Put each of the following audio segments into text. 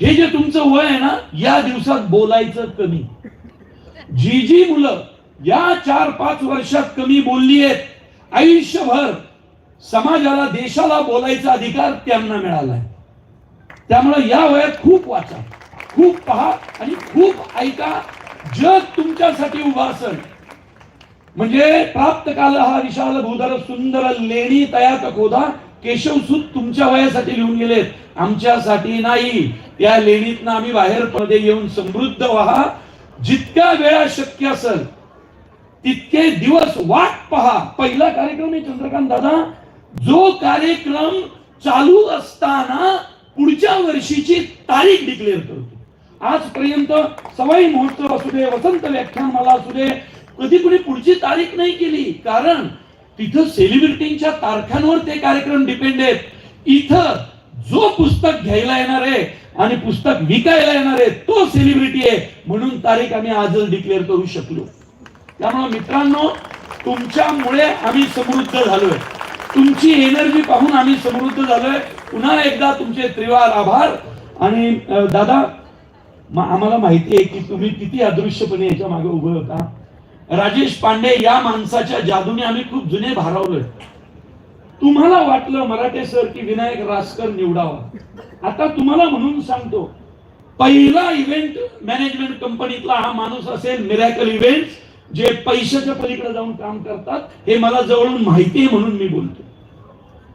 हे जे तुमचं वय आहे ना या दिवसात बोलायचं कमी. जी जी मुलं या चार पाच वर्षात कमी बोलली आहेत आयुष्यभर समाजाला देशाला बोलायचा अधिकार त्यांना मिळालाय. त्यामुळे या वयात खूप वाचा खूप पहा आणि खूप ऐका. जग तुमच्यासाठी उभा असेल. म्हणजे प्राप्त काल हा विशाल भूधर सुंदर लेणी तयात खोदा केशवसूत तुमच्या वयासाठी लिहून गेलेत. आमच्यासाठी नाही. त्या लेणीतनं आम्ही बाहेर पडदे येऊन समृद्ध व्हा. जितक्या वेळा शक्य असेल तितके दिवस वाट पहा. पहिला कार्यक्रम आहे चंद्रकांत दादा. जो कार्यक्रम चालू असताना पुढच्या वर्षीची तारीख डिक्लेअर करतो. आजपर्यंत सवाई महोत्सव असू दे वसंत व्याख्यानमाला असू दे कधी कुणी पुढची तारीख नाही केली. कारण तिथं सेलिब्रिटींच्या तारखांवर ते कार्यक्रम डिपेंड आहेत. इथं जो पुस्तक घ्यायला येणार आहे आणि पुस्तक विकायला येणार आहे तो सेलिब्रिटी आहे. म्हणून तारीख आम्ही आजच डिक्लेअर करू शकलो. त्यामुळे मित्रांनो तुमच्यामुळे आम्ही समृद्ध झालोय. तुमची एनर्जी पाहून आम्ही समृद्ध झालोय. पुन्हा एकदा तुमचे त्रिवार आभार. आणि दादा आम्हाला माहिती आहे की तुम्ही किती अदृश्यपणे याच्या मागे उभे होता. राजेश पांडे या माणसाच्या जादूने आम्ही खूप जुने भारावलोय तुम्हाला वाटलं मराठे सर की विनायक रासकर निवडावा? आता तुम्हाला म्हणून सांगतो पहिला इव्हेंट मॅनेजमेंट कंपनीतला हा माणूस असेल मिरॅकल इव्हेंट जे पैशाच्या पलीकडे जाऊन काम करतात हे मला जवळून माहिती आहे म्हणून मी बोलतो.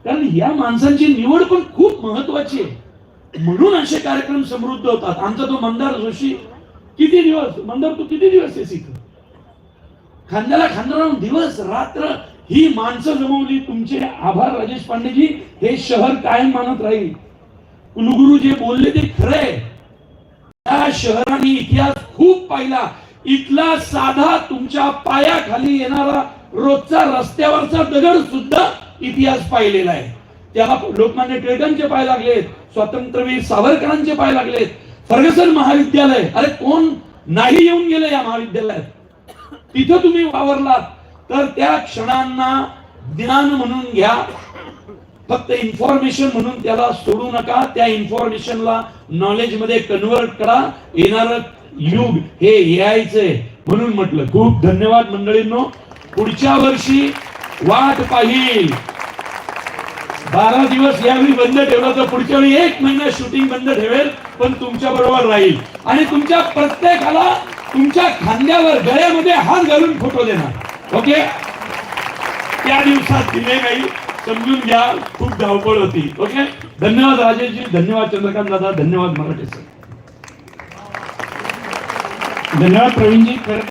कारण या माणसांची निवड पण खूप महत्वाची आहे. म्हणून असे कार्यक्रम समृद्ध होतात. आमचा तो मंदार जोशी किती दिवस मंदार तू किती दिवस आहेस इथं खांद्याला खांदा लावून दिवस रात्र ही माणसं जमवली तुमचे. आभार राजेश पांडेजी. हे शहर कायम मानत राहील. कुलगुरू जे बोलले ते खरंय त्या शहराने इतिहास खूप पाहिला. इथला साधा तुमच्या पायाखाली येणारा रोजचा रस्त्यावरचा दगड सुद्धा इतिहास पाहिलेला आहे. त्याला लोकमान्य टिळकांचे पाय लागलेत स्वातंत्र्यवीर सावरकरांचे पाय लागलेत. फर्गसन महाविद्यालय. अरे कोण नाही येऊन गेलं या महाविद्यालयात? तिथं तुम्ही वावरलात तर त्या क्षणांना ज्ञान म्हणून घ्या. फक्त इन्फॉर्मेशन म्हणून त्याला सोडू नका. त्या इन्फॉर्मेशनला नॉलेजमध्ये कन्वर्ट करा. येणार युग हे यायचंय म्हणून म्हटलं. खूप धन्यवाद मंडळींनो. पुढच्या वर्षी वाट पाहिल. बारा दिवस यावेळी बंद ठेवला तर पुढच्या वेळी एक महिना शूटिंग बंद ठेवेल पण तुमच्या बरोबर राहील. आणि तुमच्या प्रत्येकाला तुमच्या खांद्यावर गळ्यामध्ये हात घालून फोटो देणार. ओके? त्या दिवसात दिले नाही समजून घ्या खूप धावपळ होती. ओके? धन्यवाद राजेशजी धन्यवाद चंद्रकांत दादा धन्यवाद मराठे सर धन्यवाद प्रवीणजी